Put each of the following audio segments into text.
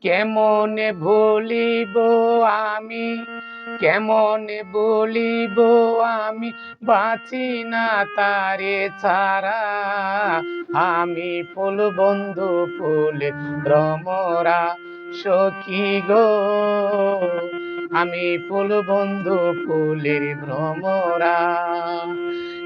কেমনে ভুলিব আমি? কেমনে বলিব আমি? বাঁচি না তারে ছাড়া। আমি ফুল বন্ধু, ফুলে ভ্রমরা সখী গো। আমি ফুল বন্ধু, ফুলের ভ্রমরা।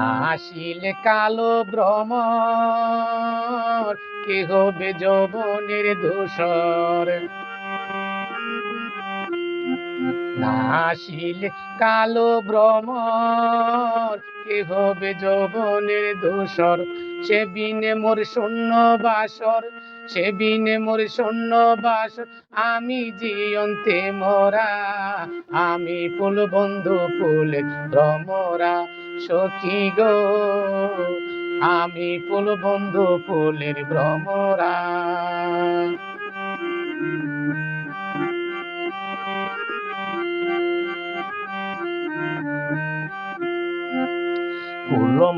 আসিলে কালো ভ্রমর কে হবে যৌবনের দোষর আসিলে কালো ভ্রমর কে হবে যৌবনের দোষর সে বিনে মোর শূন্য বাসর সে বিনে মোর শূন্য বাসর। আমি জিয়ন্তে মরা, আমি ফুল বন্ধু ফুল ভ্রমরা। সখী গো আমি ফুল বন্ধু ফুলের ভ্রমরা।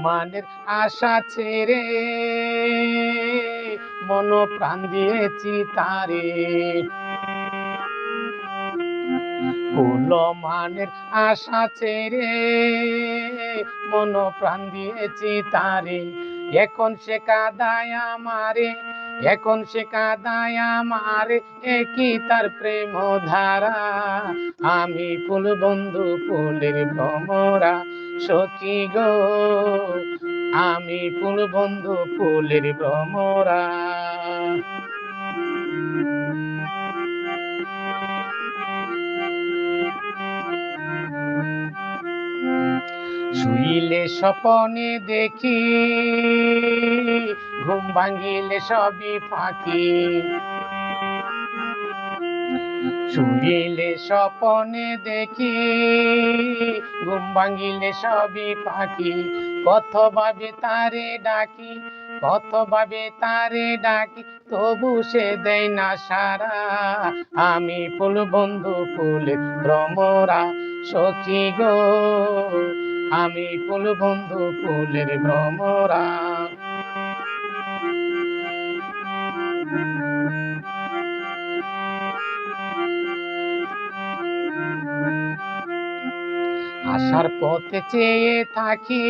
মানের আশা ছেড়ে মন প্রাণ দিয়েছি তারে। ফুল মানের আশা ছেড়ে মন প্রাণ দিয়েছি তারে। এখন সে কাদায় আমারে, এখন সে কাদায় আমারে একই তার প্রেম ধারা? আমি ফুল বন্ধু, ফুলের ভ্রমরা, সখী গো। আমি ফুল বন্ধু, ফুলের ভ্রমরা। শুইলে স্বপনে দেখি, ঘুম ভাঙিলে সবই ফাঁকি। শুইলে স্বপনে দেখি, ঘুম ভাঙিলে সবই পাখি কত ভাবে তারে ডাকি কত ভাবে তারে ডাকি, তবু সে দেয় না সারা। আমি ফুল বন্ধু ফুল ভ্রমরা সখী গো আমি ফুল বন্ধু ফুলের ভ্রমরা। আসার পথে চেয়ে থাকি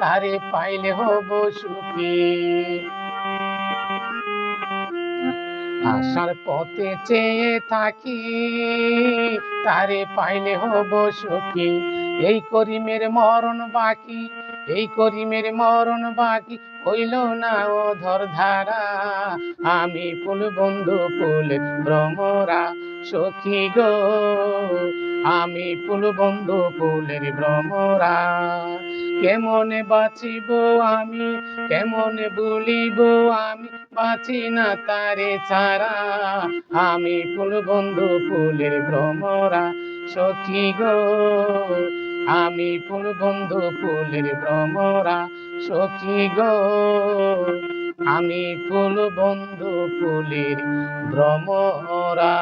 তারে পাইলে হব সুখী। আসার পথে চেয়ে থাকি, তারে পাইলে হব সুখী। এই করিমের মরণ বাকি, এই করিমের মরণ বাকি, হইল না ও ধর ধারা আমি ফুল বন্ধু, ফুল ভ্রমরা সখী গো। আমি ফুল বন্ধু, ফুলের ভ্রমরা। কেমনে বাঁচিব আমি, কেমনে বলিব আমি? বাঁচি না তারে চারা। আমি ফুল বন্ধু, ফুলের ভ্রমরা সখী গো। আমি ফুল বন্ধু, ফুলের ভ্রমরা সখী গো। আমি ফুল বন্ধু, ফুলের ভ্রমরা।